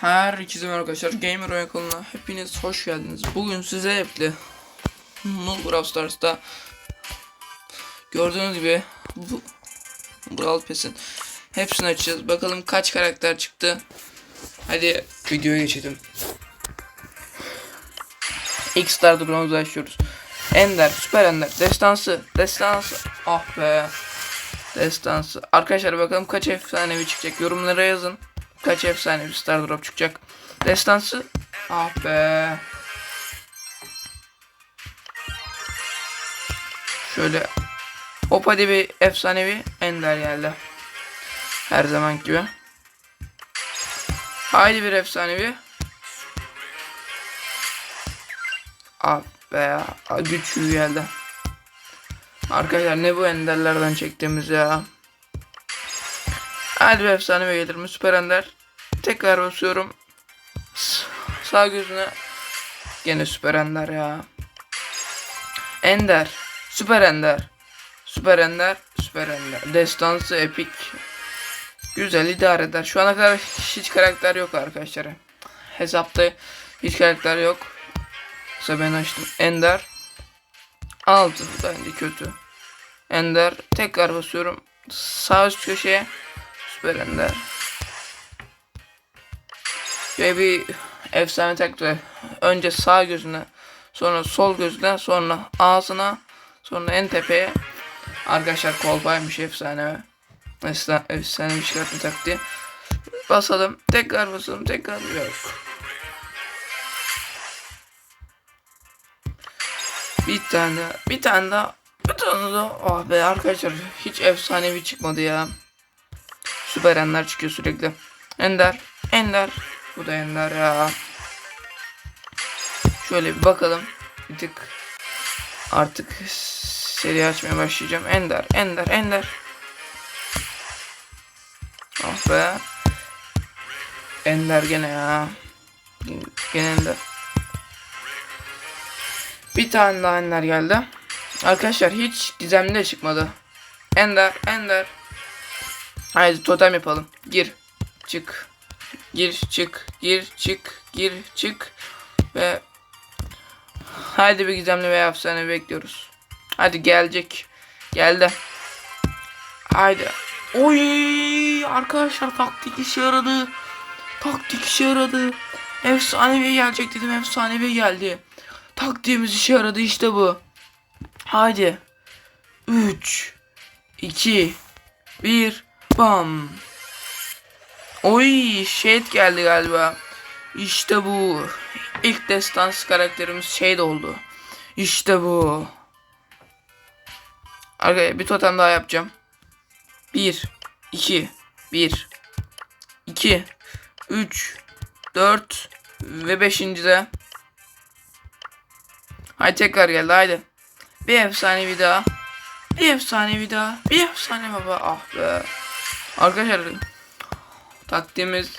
Herkese merhaba arkadaşlar. Gamer Oyun hepiniz hoş geldiniz. Bugün size hepli Null Brawl Stars'ta gördüğünüz gibi bu Brawl Pass'in hepsini açacağız. Bakalım kaç karakter çıktı. Hadi videoya geçelim. İlk Star Drone'umuzu açıyoruz. Ender, Süper Ender, Destansı, Destansı. Ah be. Destansı. Arkadaşlar bakalım kaç efsanevi çıkacak. Yorumlara yazın. Kaç efsane bir Star Drop çıkacak. Destansı. Ah be. Şöyle. Hop hadi bir efsanevi Ender geldi. Her zaman gibi. Haydi bir efsanevi. Ah be ya. Güçlü geldi. Arkadaşlar ne bu enderlerden çektiğimiz ya. Hadi bir efsane ve gelir? Süper Ender. Tekrar basıyorum. Sağ gözüne. Gene Süper Ender ya. Ender. Süper Ender. Süper Ender. Süper Ender. Destansı epik. Güzel idare eder. Şu ana kadar hiç karakter yok arkadaşlar. Hesapta hiç karakter yok. Mesela ben açtım. Ender. 6 bence kötü. Ender. Tekrar basıyorum. Sağ üst köşeye. Ender. Şöyle bir efsane taktiği. Önce sağ gözüne, sonra sol gözüne, sonra ağzına, sonra en tepeye. Arkadaşlar kolpaymış efsane. Efsane, efsane bir çıkartma taktiği. Basalım, tekrar basalım, tekrar yok. Bir tane bir tane daha, bir tane daha. Oh be arkadaşlar hiç efsanevi çıkmadı ya. Süper Ender çıkıyor sürekli. Ender. Ender. Bu da Ender ya. Şöyle bir bakalım. Bir tık artık seri açmaya başlayacağım. Ender. Ender. Ender. Ah be. Ender gene ya. Gene Ender. Bir tane daha Ender geldi. Arkadaşlar hiç gizemli de çıkmadı. Ender. Ender. Haydi totem yapalım. Gir. Çık. Gir çık. Gir çık. Gir çık. Ve Haydi bir gizemli veya efsane bekliyoruz. Hadi gelecek. Geldi. Haydi. Oy arkadaşlar taktik işe yaradı. Taktik işe yaradı. Efsanevi gelecek dedim efsanevi geldi. Taktiğimiz işe yaradı işte bu. Haydi. 3 2 1 Bam. Oy shade geldi galiba. İşte bu. İlk destans karakterimiz shade oldu. İşte bu. Arkadaşlar bir totem daha yapacağım. 1 2 1 2 3 4 ve 5. de Haydi tekrar geldi haydi. Bir efsane bir daha. Bir efsane bir daha. Bir efsane baba. Ah be. Arkadaşlar taktiğimiz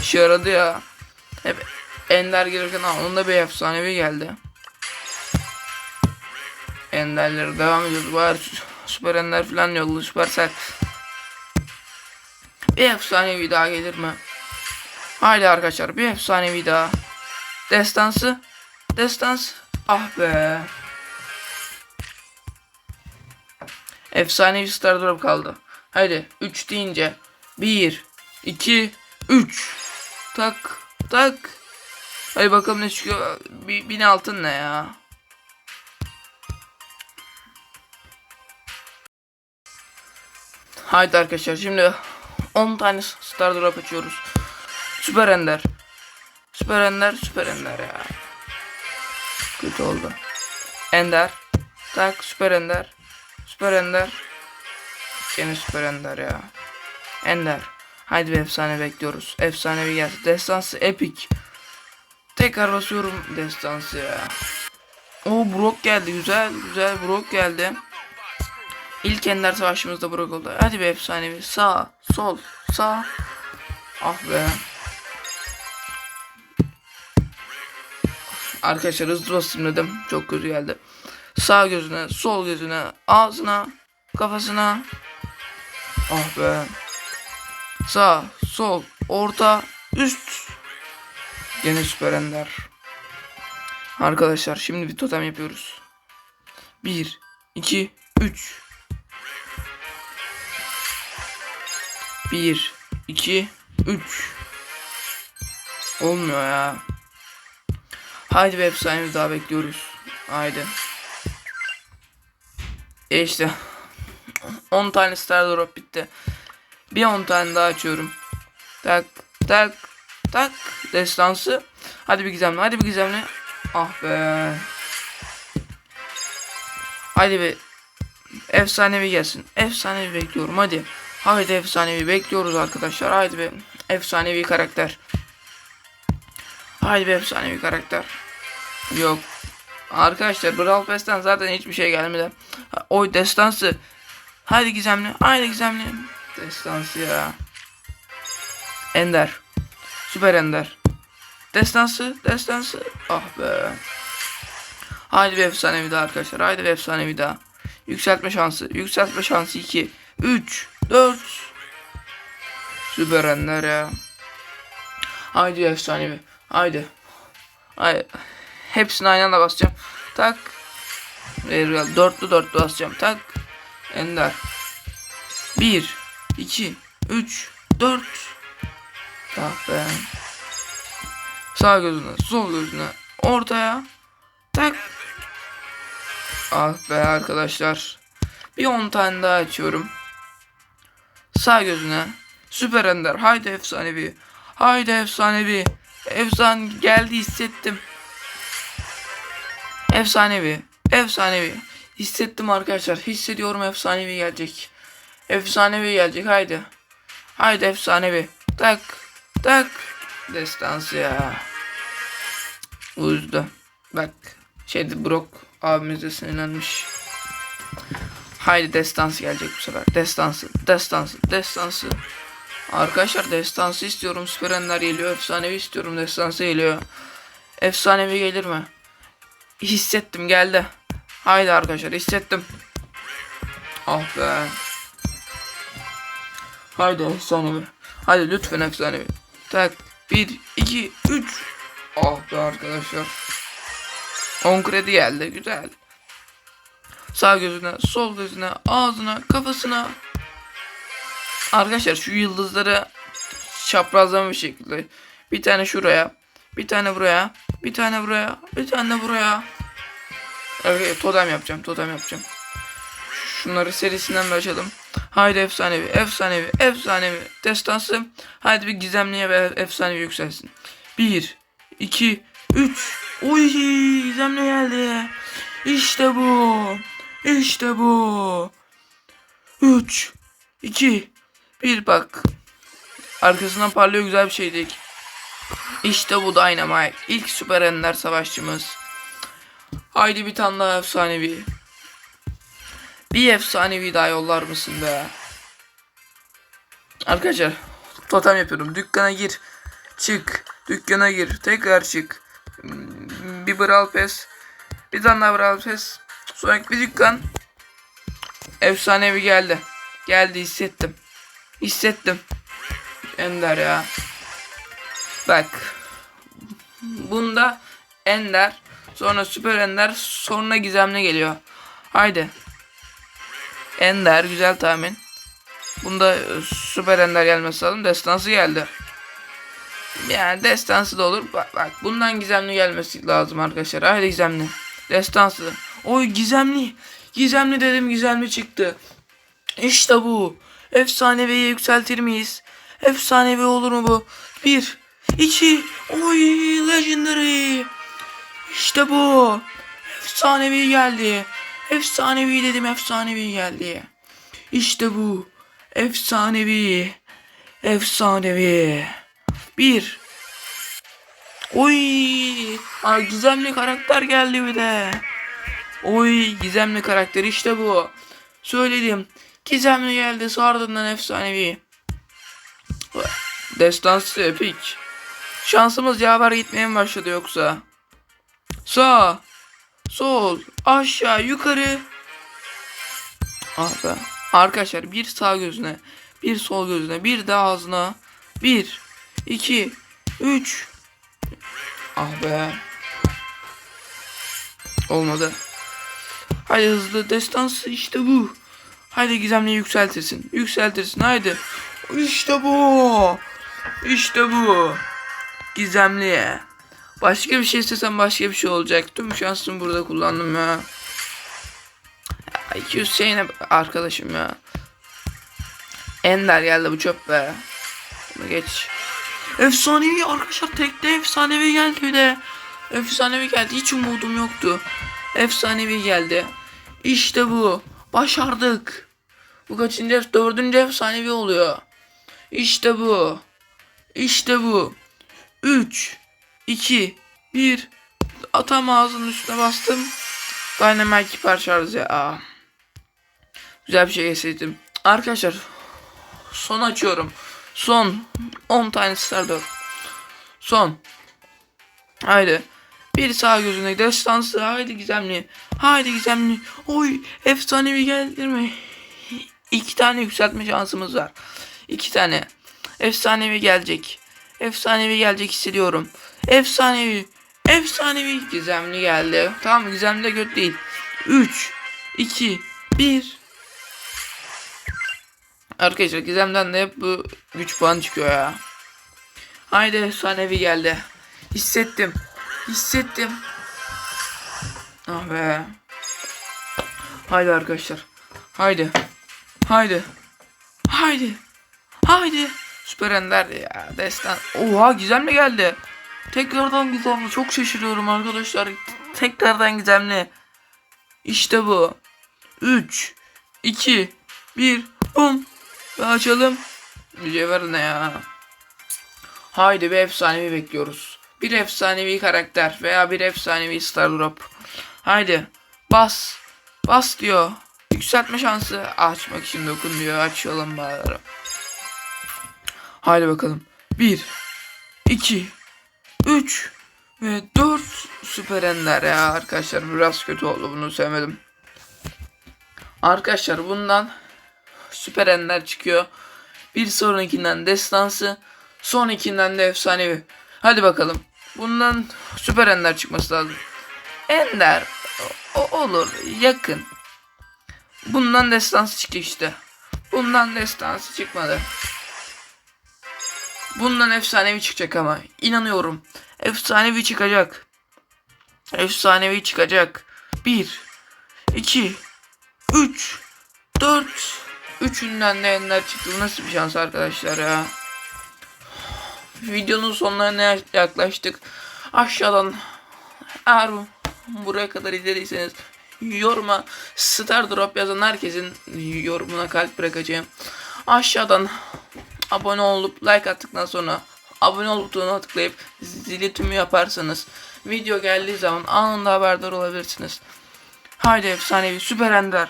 işe yaradı ya. Hep Ender gelirken ha, onun da bir efsanevi geldi. Enderlere devam ediyoruz. Var süper Ender falan yollu süper sert. Bir efsanevi daha gelir mi? Haydi arkadaşlar bir efsanevi daha. Destansı. Destans. Ah be. Efsanevi Star Drop kaldı. Hadi 3 deyince 1 2 3 tak tak Hadi bakalım ne çıkıyor. Bir, bin altın ne ya? Haydi arkadaşlar şimdi 10 tane Star Drop açıyoruz. Süper Ender. Süper Ender, Süper Ender ya. Kötü oldu. Ender. Tak Süper Ender. Süper Ender. Gene Süper Ender ya. Ender. Haydi bir efsane bekliyoruz. Efsane bir gelsin. Destansı epik. Tekrar basıyorum destansı ya. O Brock geldi. Güzel güzel Brock geldi. İlk Ender savaşımızda Brock oldu. Hadi bir efsane bir sağ, sol, sağ. Ah be. Arkadaşlar hızlı basayım dedim. Çok kötü geldi. Sağ gözüne, sol gözüne, ağzına, kafasına. Ah be. Sağ, sol, orta, üst. Gene süper ender. Arkadaşlar şimdi bir totem yapıyoruz. 1 2 3 1 2 3 Olmuyor ya. Haydi bir efsanemiz daha bekliyoruz. Haydi. E işte 10 tane star drop bitti. Bir 10 tane daha açıyorum. Tak tak tak destansı. Hadi bir gizemli hadi bir gizemli. Ah be. Hadi bir efsanevi gelsin. Efsanevi bekliyorum hadi. Haydi efsanevi bekliyoruz arkadaşlar. Haydi bir efsanevi karakter. Haydi bir efsanevi karakter. Yok. Arkadaşlar Brawl Pass'ten zaten hiçbir şey gelmedi. Oy destansı. Haydi gizemli. Haydi gizemli. Destansı ya. Ender. Süper Ender. Destansı. Destansı. Ah be. Haydi bir efsanevi daha arkadaşlar. Haydi bir efsanevi daha. Yükseltme şansı. Yükseltme şansı 2. 3. 4. Süper Ender ya. Haydi efsanevi. Haydi. Haydi. Hepsini aynı anda basacağım. Tak. Dörtlü dörtlü basacağım. Tak. Ender. 1 2 3 4 Ah be. Sağ gözüne, sol gözüne, ortaya. Tak. Ah be arkadaşlar. Bir 10 tane daha açıyorum. Sağ gözüne. Süper Ender. Haydi efsanevi. Haydi efsanevi. Efsan geldi hissettim. Efsanevi. Efsanevi. Hissettim arkadaşlar. Hissediyorum efsanevi gelecek. Efsanevi gelecek haydi. Haydi efsanevi. Tak. Tak. Destansı ya. Uzdu. Bak. Şeydi Brock abimiz de sinirlenmiş. Haydi destansı gelecek bu sefer. Destansı. Destansı. Destansı. Arkadaşlar destansı istiyorum. Süper Ender geliyor. Efsanevi istiyorum. Destansı geliyor. Efsanevi gelir mi? Hissettim geldi. Haydi arkadaşlar hissettim. Ah be. Haydi efsanevi. Haydi lütfen efsanevi. Tak. 1, 2, 3. Ah be arkadaşlar. 10 kredi geldi. Güzel. Sağ gözüne, sol gözüne, ağzına, kafasına. Arkadaşlar şu yıldızları çaprazlama bir şekilde. Bir tane şuraya. Bir tane buraya. Bir tane buraya. Bir tane buraya. Evet totem yapacağım. Totem yapacağım. Şunları serisinden başlayalım. Haydi efsanevi, efsanevi, efsanevi. Destansı. Haydi bir gizemliye ve efsanevi yükselsin. 1, 2, 3. Uy gizemli geldi. İşte bu. İşte bu. 3, 2, 1 bak. Arkasından parlıyor güzel bir şey değil. İşte bu Dynamite. İlk süper ender savaşçımız. Haydi bir tane daha efsanevi. Bir efsanevi daha yollar mısın be? Arkadaşlar totem yapıyorum. Dükkana gir. Çık. Dükkana gir. Tekrar çık. Hmm, Bir Brawl Pass. Bir tane daha Brawl Pass. Sonraki bir dükkan. Efsanevi geldi. Geldi hissettim. Hissettim. Ender ya. Bak. Bunda Ender. Sonra Süper Ender. Sonra Gizemli geliyor. Haydi. Ender. Güzel tahmin. Bunda e, Süper Ender gelmesi lazım. Destansı geldi. Yani destansı da olur. Bak, bak bundan gizemli gelmesi lazım arkadaşlar. Haydi gizemli. Destansı. Oy gizemli. Gizemli dedim gizemli çıktı. İşte bu. Efsaneviye yükseltir miyiz? Efsanevi olur mu bu? Bir, iki, oy legendary. İşte bu. Efsanevi geldi. Efsanevi dedim efsanevi geldi. İşte bu. Efsanevi. Efsanevi. Bir. Oy. Aa, gizemli karakter geldi bir de. Oy gizemli karakter işte bu. Söyledim. Gizemli geldi ardından efsanevi. Destansı epik. Şansımız yaver gitmeye mi başladı yoksa? Sağ. Sol. Aşağı. Yukarı. Ah be. Arkadaşlar bir sağ gözüne. Bir sol gözüne. Bir de ağzına. Bir. iki, Üç. Ah be. Olmadı. Haydi hızlı destansı işte bu. Haydi gizemli yükseltirsin. Yükseltirsin haydi. İşte bu. İşte bu. Gizemli. Başka bir şey istesem başka bir şey olacak. Tüm şansımı burada kullandım ya. ya 200 şey ne arkadaşım ya. Ender geldi bu çöp be. Bunu geç. Efsanevi arkadaşlar tekte efsanevi geldi bir de. Efsanevi geldi. Hiç umudum yoktu. Efsanevi geldi. İşte bu. Başardık. Bu kaçıncı dördüncü efsanevi oluyor. İşte bu. İşte bu. 3 2 1 Atam ağzının üstüne bastım. Dynamite parçalarız ya. Güzel bir şey keseydim. Arkadaşlar son açıyorum. Son 10 tane star 4. Son. Haydi. Bir sağ gözüne destansı. Haydi gizemli. Haydi gizemli. Oy efsanevi gelir mi? İki tane yükseltme şansımız var. İki tane. Efsanevi gelecek. Efsanevi gelecek hissediyorum. Efsanevi. Efsanevi gizemli geldi. Tamam gizemli de kötü değil. 3 2 1 Arkadaşlar gizemden de hep bu güç puan çıkıyor ya. Haydi efsanevi geldi. Hissettim. Hissettim. Ah be. Haydi arkadaşlar. Haydi. Haydi. Haydi. Haydi. Süper Ender ya. Destan. Oha gizemli geldi. Tekrardan gizemli. Çok şaşırıyorum arkadaşlar. Tekrardan gizemli. İşte bu. 3 2 1 Bum. Ve açalım. Mücevher ne ya? Haydi bir efsanevi bekliyoruz. Bir efsanevi karakter veya bir efsanevi Star Drop. Haydi. Bas. Bas diyor. Yükseltme şansı açmak için dokun diyor. Açalım bari. Haydi bakalım. 1 2 3 ve 4 süper ender ya arkadaşlar biraz kötü oldu bunu sevmedim. Arkadaşlar bundan süper ender çıkıyor. Bir sonrakinden destansı, sonrakinden de efsanevi. Hadi bakalım. Bundan süper ender çıkması lazım. Ender o olur yakın. Bundan destansı çıktı işte. Bundan destansı çıkmadı. Bundan efsanevi çıkacak ama inanıyorum. Efsanevi çıkacak. Efsanevi çıkacak. 1 2 3 4 Üçünden de ender çıktı. Bu nasıl bir şans arkadaşlar ya. Videonun sonlarına yaklaştık. Aşağıdan eğer buraya kadar izlediyseniz yoruma Star Drop yazan herkesin yorumuna kalp bırakacağım. Aşağıdan abone olup like attıktan sonra abone ol butonuna tıklayıp zili tümü yaparsanız video geldiği zaman anında haberdar olabilirsiniz. Haydi efsanevi süper ender.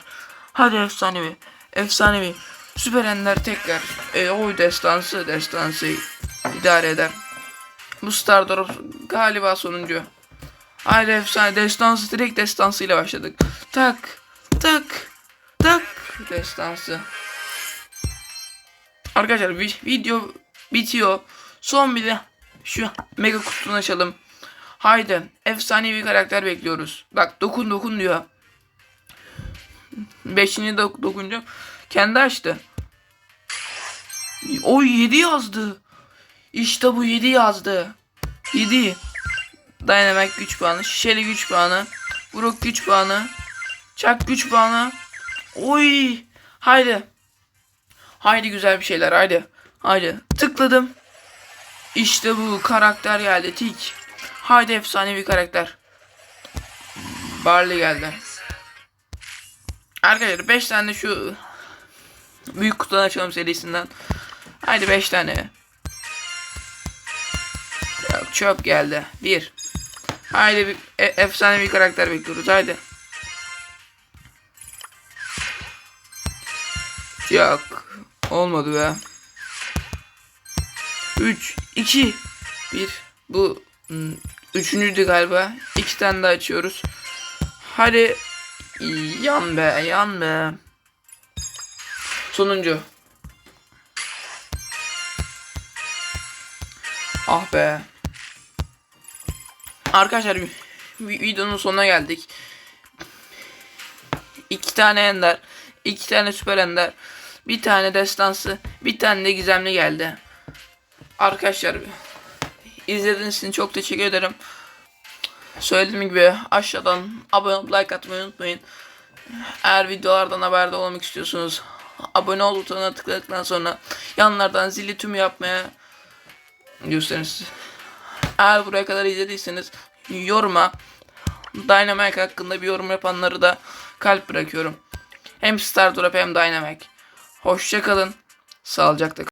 Hadi efsanevi. Efsanevi. Süper ender tekrar. E, oy destansı destansı idare eder. Bu Star Drop galiba sonuncu. Haydi efsane destansı direkt destansı ile başladık. Tak tak tak destansı. Arkadaşlar vi- video bitiyor. Son bir de şu mega kutunu açalım. Haydi efsanevi karakter bekliyoruz. Bak dokun dokun diyor. Beşinci dok dokunca kendi açtı. Oy 7 yazdı. İşte bu 7 yazdı. 7. Dynamite güç puanı. Şişeli güç puanı. Brook güç puanı. Çak güç puanı. Oy. Haydi. Haydi güzel bir şeyler haydi. Haydi. Tıkladım. İşte bu karakter geldi. Tik. Haydi efsanevi karakter. Barley geldi. Arkadaşlar 5 tane şu büyük kutudan açalım serisinden. Haydi 5 tane. Yok çöp geldi. 1. Haydi bir e, efsane bir karakter bekliyoruz. Haydi. Yok. Olmadı be. 3 2 1 Bu hmm, üçüncüydü galiba. İki tane daha açıyoruz. Hadi yan be yan be. Sonuncu. Ah be. Arkadaşlar vi- videonun sonuna geldik. İki tane ender, iki tane süper ender, bir tane destansı, bir tane de gizemli geldi. Arkadaşlar izlediğiniz için çok teşekkür ederim. Söylediğim gibi aşağıdan abone olup like atmayı unutmayın. Eğer videolardan haberdar olmak istiyorsunuz abone ol butonuna tıkladıktan sonra yanlardan zili tüm yapmaya diyorsanız eğer buraya kadar izlediyseniz yoruma Dynamite hakkında bir yorum yapanları da kalp bırakıyorum. Hem Stardrop hem Dynamite. Hoşçakalın. Sağlıcakla.